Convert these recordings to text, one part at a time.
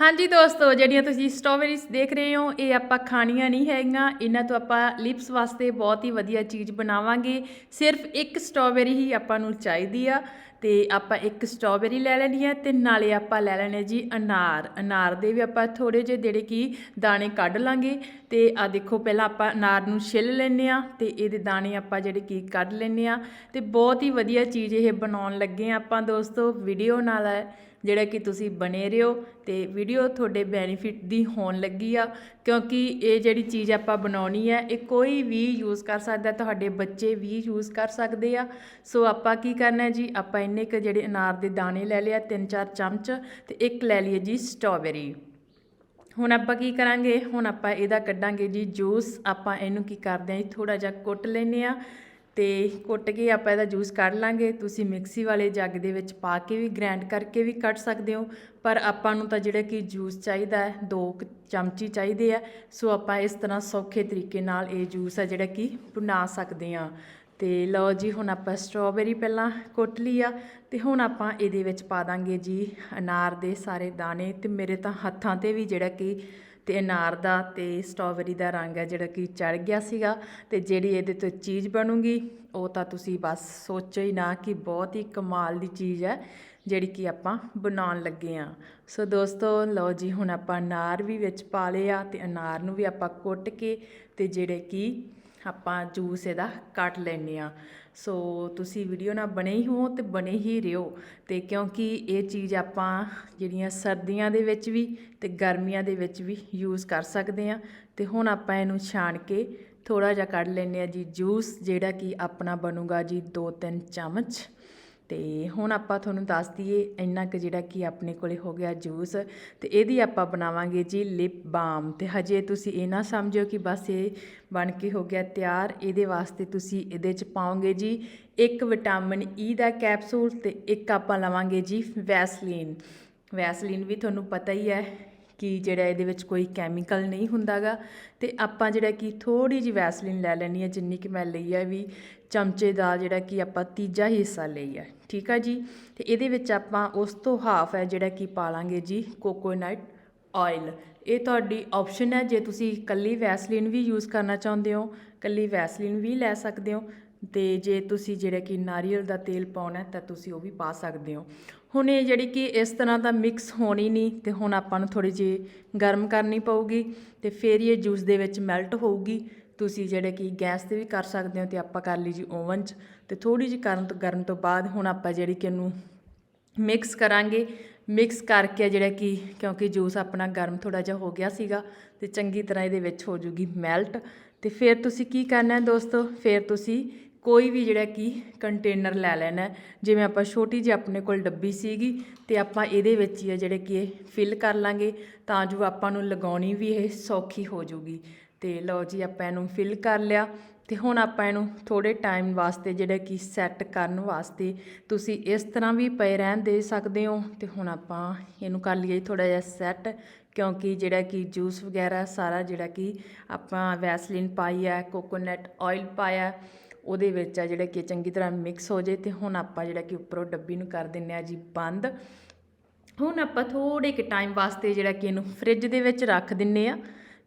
ਹਾਂਜੀ ਦੋਸਤੋ, ਜਿਹੜੀਆਂ ਤੁਸੀਂ ਸਟ੍ਰਾਬੇਰੀਜ਼ ਦੇਖ ਰਹੇ ਹੋ, ਇਹ ਆਪਾਂ ਖਾਣੀਆਂ ਨਹੀਂ ਹੈਗੀਆਂ। ਇਹਨਾਂ ਤੋਂ ਆਪਾਂ ਲਿਪਸ ਵਾਸਤੇ ਬਹੁਤ ਹੀ ਵਧੀਆ ਚੀਜ਼ ਬਣਾਵਾਂਗੇ। ਸਿਰਫ ਇੱਕ ਸਟ੍ਰਾਬੇਰੀ ਹੀ ਆਪਾਂ ਨੂੰ ਚਾਹੀਦੀ ਆ। ਅਤੇ ਆਪਾਂ ਇੱਕ ਸਟ੍ਰਾਬੇਰੀ ਲੈ ਲੈਣੀ ਹੈ ਅਤੇ ਨਾਲੇ ਆਪਾਂ ਲੈ ਲੈਣੇ ਜੀ ਅਨਾਰ। ਅਨਾਰ ਦੇ ਵੀ ਆਪਾਂ ਥੋੜ੍ਹੇ ਜਿਹੇ ਜਿਹੜੇ ਕਿ ਦਾਣੇ ਕੱਢ ਲਾਂਗੇ ਅਤੇ ਆ ਦੇਖੋ ਪਹਿਲਾਂ ਆਪਾਂ ਅਨਾਰ ਨੂੰ ਛਿੱਲ ਲੈਂਦੇ ਆ ਅਤੇ ਇਹਦੇ ਦਾਣੇ ਆਪਾਂ ਜਿਹੜੇ ਕਿ ਕੱਢ ਲੈਂਦੇ ਆ ਅਤੇ ਬਹੁਤ ਹੀ ਵਧੀਆ ਚੀਜ਼ ਇਹ ਬਣਾਉਣ ਲੱਗੇ ਆ ਆਪਾਂ ਦੋਸਤੋ ਵੀਡੀਓ ਨਾਲ ਹੈ, ਜਿਹੜਾ ਕਿ ਤੁਸੀਂ ਬਣੇ ਰਹੋ ਤੇ ਵੀਡੀਓ ਤੁਹਾਡੇ ਬੈਨੀਫਿਟ ਦੀ ਹੋਣ ਲੱਗੀ ਆ ਕਿਉਂਕਿ ਇਹ ਜਿਹੜੀ ਚੀਜ਼ ਆਪਾਂ ਬਣਾਉਣੀ ਹੈ, ਇਹ ਕੋਈ ਵੀ ਯੂਜ਼ ਕਰ ਸਕਦਾ, ਤੁਹਾਡੇ ਬੱਚੇ ਵੀ ਯੂਜ਼ ਕਰ ਸਕਦੇ ਆ। ਸੋ ਆਪਾਂ ਕੀ ਕਰਨਾ ਜੀ? ਆਪਾਂ ਇੰਨੇ ਕੁ ਜਿਹੜੇ ਅਨਾਰ ਦੇ ਦਾਣੇ ਲੈ ਲਿਆ ਤਿੰਨ ਚਾਰ ਚਮਚ ਤੇ ਇੱਕ ਲੈ ਲਈਏ ਜੀ ਸਟ੍ਰਾਬੇਰੀ ਹੁਣ ਆਪਾਂ ਕੀ ਕਰਾਂਗੇ? ਹੁਣ ਆਪਾਂ ਇਹਦਾ ਕੱਢਾਂਗੇ ਜੀ ਜੂਸ ਆਪਾਂ ਇਹਨੂੰ ਕੀ ਕਰਦੇ ਹਾਂ ਜੀ? ਥੋੜਾ ਜਿਹਾ ਕੁੱਟ ਲੈਨੇ ਆ। ਤੇ ਕੁੱਟ ਕੇ ਆਪਾਂ ਇਹਦਾ ਜੂਸ ਕੱਢ ਲਾਂਗੇ। ਤੁਸੀਂ ਮਿਕਸੀ ਵਾਲੇ ਜੱਗ ਦੇ ਵਿੱਚ ਪਾ ਕੇ ਵੀ ਗ੍ਰਾਈਂਡ ਕਰਕੇ ਵੀ ਕੱਢ ਸਕਦੇ ਹੋ। ਪਰ ਆਪਾਂ ਨੂੰ ਤਾਂ ਜਿਹੜਾ ਕਿ ਜੂਸ ਚਾਹੀਦਾ ਹੈ, ਦੋ ਚਮਚੀ ਚਾਹੀਦੇ ਆ। ਸੋ ਆਪਾਂ ਇਸ ਤਰ੍ਹਾਂ ਸੌਖੇ ਤਰੀਕੇ ਨਾਲ ਇਹ ਜੂਸ ਆ ਜਿਹੜਾ ਕਿ ਬਣਾ ਸਕਦੇ ਆ ਤੇ ਲਓ ਜੀ, ਹੁਣ ਆਪਾਂ ਸਟ੍ਰਾਬੇਰੀ ਪਹਿਲਾਂ ਕੁੱਟ ਲਈ ਆ ਤੇ ਹੁਣ ਆਪਾਂ ਇਹਦੇ ਵਿੱਚ ਪਾ ਦਾਂਗੇ ਜੀ ਅਨਾਰ ਦੇ ਸਾਰੇ ਦਾਣੇ। ਤੇ ਮੇਰੇ ਤਾਂ ਹੱਥਾਂ ਤੇ ਵੀ ਜਿਹੜਾ ਕਿ ਅਤੇ ਅਨਾਰ ਦਾ ਅਤੇ ਸਟ੍ਰਾਬੇਰੀ ਦਾ ਰੰਗ ਹੈ ਜਿਹੜਾ ਕਿ ਚੜ ਗਿਆ ਸੀਗਾ ਅਤੇ ਜਿਹੜੀ ਇਹਦੇ ਤੋਂ ਚੀਜ਼ ਬਣੂਗੀ, ਉਹ ਤਾਂ ਤੁਸੀਂ ਬਸ ਸੋਚੋ ਹੀ ਨਾ ਕਿ ਬਹੁਤ ਹੀ ਕਮਾਲ ਦੀ ਚੀਜ਼ ਹੈ ਜਿਹੜੀ ਕਿ ਆਪਾਂ ਬਣਾਉਣ ਲੱਗੇ ਆ ਸੋ ਦੋਸਤੋ, ਲਓ ਜੀ, ਹੁਣ ਆਪਾਂ ਅਨਾਰ ਵੀ ਵਿੱਚ ਪਾ ਲਿਆ ਤੇ ਅਨਾਰ ਨੂੰ ਵੀ ਆਪਾਂ ਕੁੱਟ ਕੇ ਤੇ ਜਿਹੜੇ ਕਿ ਆਪਾਂ ਜੂਸ ਇਹਦਾ ਕੱਟ ਲੈਨੇ ਆ ਸੋ ਤੁਸੀਂ ਵੀਡੀਓ ਨਾਲ ਬਣੇ ਹੀ ਹੋ ਤੇ ਬਣੇ ਹੀ ਰਿਓ ਤੇ ਕਿਉਂਕਿ ਇਹ ਚੀਜ਼ ਆਪਾਂ ਜਿਹੜੀਆਂ ਸਰਦੀਆਂ ਦੇ ਵਿੱਚ ਵੀ ਤੇ ਗਰਮੀਆਂ ਦੇ ਵਿੱਚ ਵੀ ਯੂਜ਼ ਕਰ ਸਕਦੇ ਆ ਤੇ ਹੁਣ ਆਪਾਂ ਇਹਨੂੰ ਛਾਣ ਕੇ ਥੋੜਾ ਜਿਹਾ ਕੱਢ ਲੈਨੇ ਆ ਜੀ ਜੂਸ ਜਿਹੜਾ ਕਿ ਆਪਣਾ ਬਣੂਗਾ ਜੀ 2-3 ਚਮਚ। ਤੇ ਹੁਣ ਆਪਾਂ ਤੁਹਾਨੂੰ ਦੱਸ ਦਈਏ ਇੰਨਾ ਕੁ ਜਿਹੜਾ ਕਿ ਆਪਣੇ ਕੋਲੇ ਹੋ ਗਿਆ ਜੂਸ ਤੇ ਇਹਦੀ ਆਪਾਂ ਬਣਾਵਾਂਗੇ ਜੀ ਲਿਪ ਬਾਮ ਤੇ ਹਜੇ ਤੁਸੀਂ ਇਹ ਨਾ ਸਮਝੋ ਕਿ ਬਸ ਇਹ ਬਣ ਕੇ ਹੋ ਗਿਆ ਤਿਆਰ, ਇਹਦੇ ਵਾਸਤੇ ਤੁਸੀਂ ਇਹਦੇ ਚ ਪਾਓਗੇ ਜੀ ਇੱਕ ਵਿਟਾਮਿਨ ਈ e ਦਾ ਕੈਪਸੂਲ ਤੇ ਇੱਕ ਆਪਾਂ ਲਵਾਂਗੇ ਜੀ ਵੈਸਲੀਨ ਵੈਸਲੀਨ ਵੀ ਤੁਹਾਨੂੰ ਪਤਾ ਹੀ ਹੈ ਕਿ ਜਿਹੜਾ ਇਹਦੇ ਵਿੱਚ ਕੋਈ ਕੈਮੀਕਲ ਨਹੀਂ ਹੁੰਦਾਗਾ। ਤੇ ਆਪਾਂ ਜਿਹੜਾ ਕਿ ਥੋੜੀ ਜਿਹੀ ਵੈਸਲੀਨ ਲੈ ਲੈਣੀ ਹੈ, ਜਿੰਨੀ ਕਿ ਮੈਂ ਲਈ ਆ ਵੀ ਚਮਚੇ ਦਾ ਜਿਹੜਾ ਕਿ ਆਪਾਂ ਤੀਜਾ ਹਿੱਸਾ ਲਈ ਆ, ਠੀਕ ਆ ਜੀ? ਤੇ ਇਹਦੇ ਵਿੱਚ ਆਪਾਂ ਉਸ ਤੋਂ ਹਾਫ ਹੈ ਜਿਹੜਾ ਕਿ ਪਾ ਲਾਂਗੇ ਜੀ ਕੋਕੋਨਟ ਆਇਲ ਇਹ ਤੁਹਾਡੀ ਆਪਸ਼ਨ ਹੈ, ਜੇ ਤੁਸੀਂ ਇਕੱਲੀ ਵੈਸਲੀਨ ਵੀ ਯੂਜ਼ ਕਰਨਾ ਚਾਹੁੰਦੇ ਹੋ, ਇਕੱਲੀ ਵੈਸਲਿਨ ਵੀ ਲੈ ਸਕਦੇ ਹੋ। ਤੇ ਜੇ ਤੁਸੀਂ ਜਿਹੜਾ ਕਿ ਨਾਰੀਅਲ ਦਾ ਤੇਲ ਪਾਉਣਾ ਤਾਂ ਤੁਸੀਂ ਉਹ ਵੀ ਪਾ ਸਕਦੇ ਹੋ। ਹੁਣ ਇਹ ਜਿਹੜੀ ਕਿ ਇਸ ਤਰ੍ਹਾਂ ਦਾ ਮਿਕਸ ਹੋਣੀ ਨਹੀਂ ਤੇ ਹੁਣ ਆਪਾਂ ਨੂੰ ਥੋੜੀ ਜਿਹੀ ਗਰਮ ਕਰਨੀ ਪਊਗੀ ਤੇ ਫਿਰ ਇਹ ਜੂਸ ਦੇ ਵਿੱਚ ਮੈਲਟ ਹੋਊਗੀ। ਤੁਸੀਂ ਜਿਹੜੇ ਕਿ ਗੈਸ ਤੇ ਵੀ ਕਰ ਸਕਦੇ ਹੋ ਤੇ ਆਪਾਂ ਕਰ ਲਈ ਜੀ ਓਵਨ 'ਚ ਤੇ ਥੋੜੀ ਜਿਹੀ ਕਰਨ ਤੋਂ ਗਰਮ ਤੋਂ ਬਾਅਦ ਹੁਣ ਆਪਾਂ ਜਿਹੜੀ ਕਿ ਇਹਨੂੰ ਮਿਕਸ ਕਰਾਂਗੇ। ਮਿਕਸ ਕਰਕੇ ਜਿਹੜਾ ਕਿ ਕਿਉਂਕਿ ਜੂਸ ਆਪਣਾ ਗਰਮ ਥੋੜਾ ਜਿਹਾ ਹੋ ਗਿਆ ਸੀਗਾ ਤੇ ਚੰਗੀ ਤਰ੍ਹਾਂ ਇਹਦੇ ਵਿੱਚ ਹੋ ਜੂਗੀ ਮੈਲਟ ਤੇ ਫਿਰ ਤੁਸੀਂ ਕੀ ਕਰਨਾ ਹੈ ਦੋਸਤੋ? ਫਿਰ ਤੁਸੀਂ ਕੋਈ ਵੀ ਜਿਹੜਾ ਕਿ ਕੰਟੇਨਰ ਲੈ ਲੈਣਾ ਜਿਵੇਂ ਆਪਾਂ ਛੋਟੀ ਜਿਹੀ ਆਪਣੇ ਕੋਲ ਡੱਬੀ ਸੀਗੀ ਤੇ ਆਪਾਂ ਇਹਦੇ ਵਿੱਚ ਹੀ ਆ ਜਿਹੜੇ ਕਿ ਇਹ ਫਿਲ ਕਰ ਲਾਂਗੇ, ਤਾਂ ਜੋ ਆਪਾਂ ਨੂੰ ਲਗਾਉਣੀ ਵੀ ਇਹ ਸੌਖੀ ਹੋ ਜੂਗੀ ਤੇ ਲਓ ਜੀ, ਆਪਾਂ ਇਹਨੂੰ ਫਿਲ ਕਰ ਲਿਆ ਤੇ ਹੁਣ ਆਪਾਂ ਇਹਨੂੰ ਥੋੜੇ ਟਾਈਮ ਵਾਸਤੇ ਜਿਹੜਾ ਕਿ ਸੈੱਟ ਕਰਨ ਵਾਸਤੇ ਤੁਸੀਂ ਇਸ ਤਰ੍ਹਾਂ ਵੀ ਪਏ ਰਹਿਣ ਦੇ ਸਕਦੇ ਹੋ। ਤੇ ਹੁਣ ਆਪਾਂ ਇਹਨੂੰ ਕਰ ਲਈਏ ਥੋੜਾ ਜਿਹਾ ਸੈੱਟ ਕਿਉਂਕਿ ਜਿਹੜਾ ਕਿ ਜੂਸ ਵਗੈਰਾ ਸਾਰਾ ਜਿਹੜਾ ਕਿ ਆਪਾਂ ਵੈਸਲਿਨ ਪਾਈ ਹੈ ਕੋਕੋਨਟ ਆਇਲ ਪਾਇਆ ਉਹਦੇ ਵਿੱਚ ਆ ਜਿਹੜਾ ਕਿ ਚੰਗੀ ਤਰ੍ਹਾਂ ਮਿਕਸ ਹੋ ਜੇ ਤੇ ਹੁਣ ਆਪਾਂ ਜਿਹੜਾ ਕਿ ਉੱਪਰੋਂ ਡੱਬੀ ਨੂੰ ਕਰ ਦਿੰਨੇ ਆ ਜੀ ਬੰਦ। ਹੁਣ ਆਪਾਂ ਥੋੜੇ ਕਿ ਟਾਈਮ ਵਾਸਤੇ ਜਿਹੜਾ ਕਿ ਇਹਨੂੰ ਫ੍ਰਿਜ ਦੇ ਵਿੱਚ ਰੱਖ ਦਿੰਨੇ ਆ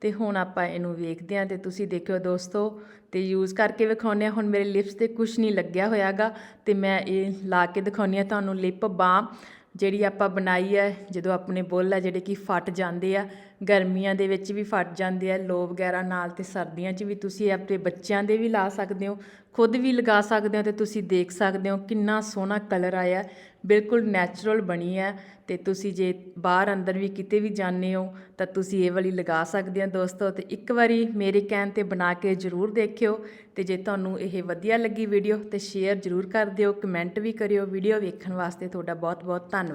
ਤੇ ਹੁਣ ਆਪਾਂ ਇਹਨੂੰ ਵੇਖਦੇ ਆ ਤੇ ਤੁਸੀਂ ਦੇਖਿਓ ਦੋਸਤੋ ਤੇ ਯੂਜ਼ ਕਰਕੇ ਵਿਖਾਉਂਦੇ ਆ ਹੁਣ ਮੇਰੇ ਲਿਪਸ ਤੇ ਕੁਝ ਨਹੀਂ ਲੱਗਿਆ ਹੋਇਆਗਾ ਤੇ ਮੈਂ ਇਹ ਲਾ ਕੇ ਦਿਖਾਉਂਦੀ ਆ ਤੁਹਾਨੂੰ ਲਿਪ ਬਾਮ ਜਿਹੜੀ ਆਪਾਂ ਬਣਾਈ ਹੈ, ਜਦੋਂ ਆਪਣੇ ਬੁੱਲ ਆ ਜਿਹੜੇ ਕਿ ਫਟ ਜਾਂਦੇ ਆ ਗਰਮੀਆਂ ਦੇ ਵਿੱਚ ਵੀ ਫਟ ਜਾਂਦੇ ਆ, ਲੋ ਵਗੈਰਾ ਨਾਲ ਤੇ ਸਰਦੀਆਂ 'ਚ ਵੀ ਤੁਸੀਂ ਆਪਣੇ ਬੱਚਿਆਂ ਦੇ ਵੀ ਲਾ ਸਕਦੇ ਹੋ, ਖੁਦ ਵੀ ਲਗਾ ਸਕਦੇ ਹੋ ਤੇ ਤੁਸੀਂ ਦੇਖ ਸਕਦੇ ਹੋ ਕਿੰਨਾ ਸੋਹਣਾ ਕਲਰ ਆਇਆ, ਬਿਲਕੁਲ ਨੈਚੁਰਲ ਬਣੀ ਹੈ ਤੇ ਤੁਸੀਂ ਜੇ ਬਾਹਰ ਅੰਦਰ ਵੀ ਕਿਤੇ ਵੀ ਜਾਂਦੇ ਹੋ ਤਾਂ ਤੁਸੀਂ ਇਹ ਵਾਲੀ ਲਗਾ ਸਕਦੇ ਹੋ ਦੋਸਤੋ ਤੇ ਇੱਕ ਵਾਰੀ ਮੇਰੇ ਕਹਿਣ ਤੇ ਬਣਾ ਕੇ ਜ਼ਰੂਰ ਦੇਖਿਓ ਤੇ ਜੇ ਤੁਹਾਨੂੰ ਇਹ ਵਧੀਆ ਲੱਗੀ ਵੀਡੀਓ ਤੇ ਸ਼ੇਅਰ ਜ਼ਰੂਰ ਕਰ ਦਿਓ, ਕਮੈਂਟ ਵੀ ਕਰਿਓ, ਵੀਡੀਓ ਵੇਖਣ ਵਾਸਤੇ ਤੁਹਾਡਾ ਬਹੁਤ ਬਹੁਤ ਧੰਨਵਾਦ।